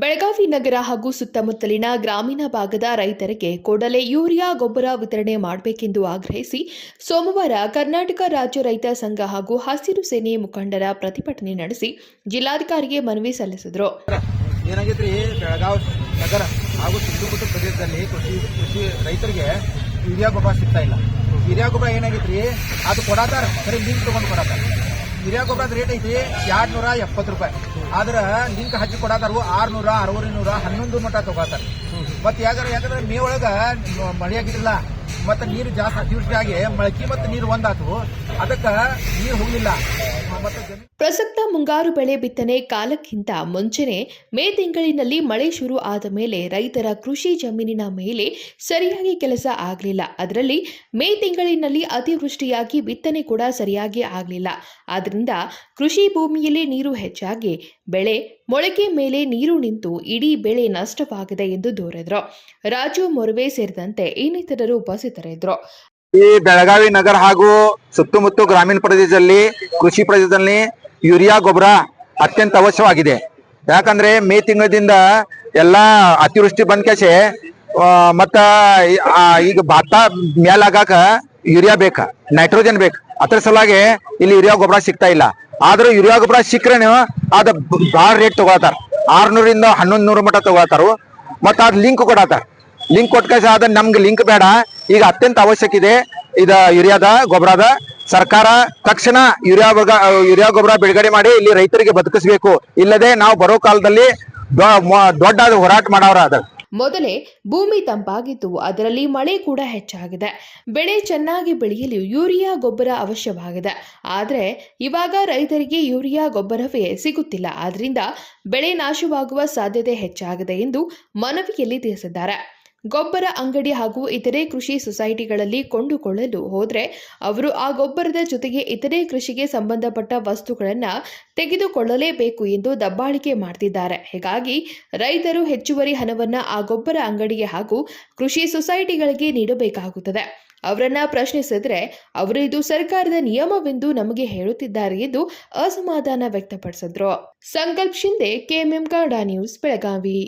ಬೆಳಗಾವಿ ನಗರ ಹಾಗೂ ಸುತ್ತಮುತ್ತಲಿನ ಗ್ರಾಮೀಣ ಭಾಗದ ರೈತರಿಗೆ ಕೂಡಲೇ ಯೂರಿಯಾ, ಗೊಬ್ಬರ ವಿತರಣೆ ಮಾಡಬೇಕೆಂದು ಆಗ್ರಹಿಸಿ ಸೋಮವಾರ ಕರ್ನಾಟಕ ರಾಜ್ಯ ರೈತ ಸಂಘ ಹಾಗೂ ಹಸಿರು ಸೇನೆ ಮುಖಂಡರ ಪ್ರತಿಭಟನೆ ನಡೆಸಿ ಜಿಲ್ಲಾಧಿಕಾರಿಗೆ ಮನವಿ ಸಲ್ಲಿಸಿದರು. ಏನಾಗೈತ್ರಿ, ಬೆಳಗಾವಿ ನಗರ ಹಾಗೂ ಸುತ್ತಮುತ್ತ ಪ್ರದೇಶದಲ್ಲಿ ಕೃಷಿ ರೈತರಿಗೆ ಯೂರಿಯಾ, ಗೊಬ್ಬರ ಸಿಗ್ತಾ ಇಲ್ಲ. ಯೂರಿಯಾ, ಗೊಬ್ಬರ ಏನಾಗೈತ್ರಿ, ಅದು ಕೊಡತಾರ ಸರಿ ನೀರು ತಗೊಂಡು ಕೊಡತಾರ. ಯೂರಿಯಾ, ಗೊಬ್ಬರದ ರೇಟ್ ಐತಿ ಎರಡು ನೂರ ಎಪ್ಪತ್ತು ರೂಪಾಯಿ. ಆದ್ರ ಲಿಂಕ್ ಹಚ್ಚಿ ಕೊಡಾತಾರು ಆರ್ನೂರ ಅರವರಿನೂರ ನೂರ ಹನ್ನೊಂದು ಮಟ್ಟ ತಗೋತಾರ. ಮತ್ತೆ ಯಾಕಂದ್ರೆ ಯಾಕಂದ್ರೆ ಮೇ ಒಳಗ ಮಳೆ ಆಗಿರಲಿಲ್ಲ ಮತ್ತೆ ನೀರು ಜಾಸ್ತಿ ಅತಿವೃಷ್ಟಿಯಾಗಿ ಮೊಳಕೆ ಮತ್ತೆ ನೀರು ಒಂದಾತು. ಅದಕ್ಕೆ ನೀರು ಹೋಗಿಲ್ಲ. ಪ್ರಸಕ್ತ ಮುಂಗಾರು ಬೆಳೆ ಬಿತ್ತನೆ ಕಾಲಕ್ಕಿಂತ ಮುಂಚೆನೆ ಮೇ ತಿಂಗಳಿನಲ್ಲಿ ಮಳೆ ಶುರು ಆದ ಮೇಲೆ ರೈತರ ಕೃಷಿ ಜಮೀನಿನ ಮೇಲೆ ಸರಿಯಾಗಿ ಕೆಲಸ ಆಗಲಿಲ್ಲ. ಅದರಲ್ಲಿ ಮೇ ತಿಂಗಳಿನಲ್ಲಿ ಅತಿವೃಷ್ಟಿಯಾಗಿ ಬಿತ್ತನೆ ಕೂಡ ಸರಿಯಾಗಿ ಆಗಲಿಲ್ಲ. ಆದ್ರಿಂದ ಕೃಷಿ ಭೂಮಿಯಲ್ಲಿ ನೀರು ಹೆಚ್ಚಾಗಿ, ಬೆಳೆ ಮೊಳಕೆ ಮೇಲೆ ನೀರು ನಿಂತು ಇಡೀ ಬೆಳೆ ನಷ್ಟವಾಗಿದೆ ಎಂದು ದೂರಿದ್ರು. ರಾಜು ಮೊರವೆ ಸೇರಿದಂತೆ ಇನ್ನಿತರರು ಉಪಸ್ಥಿತರಿದ್ದರು ಈ ಬೆಳಗಾವಿ ನಗರ ಹಾಗೂ ಸುತ್ತಮುತ್ತ ಗ್ರಾಮೀಣ ಪ್ರದೇಶದಲ್ಲಿ, ಕೃಷಿ ಪ್ರದೇಶದಲ್ಲಿ ಯೂರಿಯಾ ಗೊಬ್ಬರ ಅತ್ಯಂತ ಅವಶ್ಯವಾಗಿದೆ. ಯಾಕಂದ್ರೆ ಮೇ ತಿಂಗಳದಿಂದ ಎಲ್ಲಾ ಅತಿವೃಷ್ಟಿ ಬಂದ ಕೆಸೆ ಮತ್ತ ಈಗ ಭತ್ತ ಮೇಲಾಗಾಕ ಯೂರಿಯಾ ಬೇಕ, ನೈಟ್ರೋಜನ್ ಬೇಕು. ಅದ್ರ ಸಲುವಾಗಿ ಇಲ್ಲಿ ಯೂರಿಯಾ ಗೊಬ್ಬರ ಸಿಗ್ತಾ ಇಲ್ಲ. ಆದ್ರೂ ಯೂರಿಯಾ ಗೊಬ್ಬರ ಸಿಕ್ಕ್ರೇನು ಅದ ಭಾಳ ರೇಟ್ ತಗೋತಾರ ಆರ್ನೂರಿಂದ ಹನ್ನೊಂದು ನೂರು ಮಟ್ಟ ತಗೋತಾರು ಮತ್ತ ಅದ್ ಲಿಂಕ್ ಕೊಡತಾರ. ಲಿಂಕ್ ಕೊಟ್ಟ ಅದ ನಮ್ಗೆ ಲಿಂಕ್ ಬೇಡ. ಈಗ ಅತ್ಯಂತ ಅವಶ್ಯಕ ಇದೆ ಇದ ಯೂರಿಯಾದ, ಗೊಬ್ಬರದ ಸರ್ಕಾರ ತಕ್ಷಣ ಯೂರಿಯಾ ಯೂರಿಯಾ ಗೊಬ್ಬರ ಬಿಡುಗಡೆ ಮಾಡಿ ಇಲ್ಲಿ ರೈತರಿಗೆ ಬದುಕಿಸಬೇಕು. ಇಲ್ಲದೆ ನಾವು ಬರೋ ಕಾಲದಲ್ಲಿ ದೊಡ್ಡ ಹೋರಾಟ ಮಾಡವ್ರ ಅದ ಮೊದಲೇ ಭೂಮಿ ತಂಪಾಗಿತ್ತು, ಅದರಲ್ಲಿ ಮಳೆ ಕೂಡ ಹೆಚ್ಚಾಗಿದೆ. ಬೆಳೆ ಚೆನ್ನಾಗಿ ಬೆಳೆಯಲು ಯೂರಿಯಾ ಗೊಬ್ಬರ ಅವಶ್ಯವಾಗಿದೆ. ಆದರೆ ಇವಾಗ ರೈತರಿಗೆ ಯೂರಿಯಾ ಗೊಬ್ಬರವೇ ಸಿಗುತ್ತಿಲ್ಲ. ಆದ್ದರಿಂದ ಬೆಳೆ ನಾಶವಾಗುವ ಸಾಧ್ಯತೆ ಹೆಚ್ಚಾಗಿದೆ ಎಂದು ಮನವಿಯಲ್ಲಿ ತಿಳಿಸಿದ್ದಾರೆ. ಗೊಬ್ಬರ ಅಂಗಡಿ ಹಾಗೂ ಇತರೆ ಕೃಷಿ ಸೊಸೈಟಿಗಳಲ್ಲಿ ಕೊಂಡುಕೊಳ್ಳಲು ಹೋದರೆ ಅವರು ಆ ಗೊಬ್ಬರದ ಜೊತೆಗೆ ಇತರೆ ಕೃಷಿಗೆ ಸಂಬಂಧಪಟ್ಟ ವಸ್ತುಗಳನ್ನು ತೆಗೆದುಕೊಳ್ಳಲೇಬೇಕು ಎಂದು ದಬ್ಬಾಳಿಕೆ ಮಾಡ್ತಿದ್ದಾರೆ. ಹೀಗಾಗಿ ರೈತರು ಹೆಚ್ಚುವರಿ ಹಣವನ್ನು ಆ ಗೊಬ್ಬರ ಅಂಗಡಿಗೆ ಹಾಗೂ ಕೃಷಿ ಸೊಸೈಟಿಗಳಿಗೆ ನೀಡಬೇಕಾಗುತ್ತದೆ. ಅವರನ್ನ ಪ್ರಶ್ನಿಸಿದ್ರೆ ಅವರು ಇದು ಸರ್ಕಾರದ ನಿಯಮವೆಂದು ನಮಗೆ ಹೇಳುತ್ತಿದ್ದಾರೆ ಎಂದು ಅಸಮಾಧಾನ ವ್ಯಕ್ತಪಡಿಸಿದ್ರು. Sankalp Shinde KMM Kannada news, Belagavi.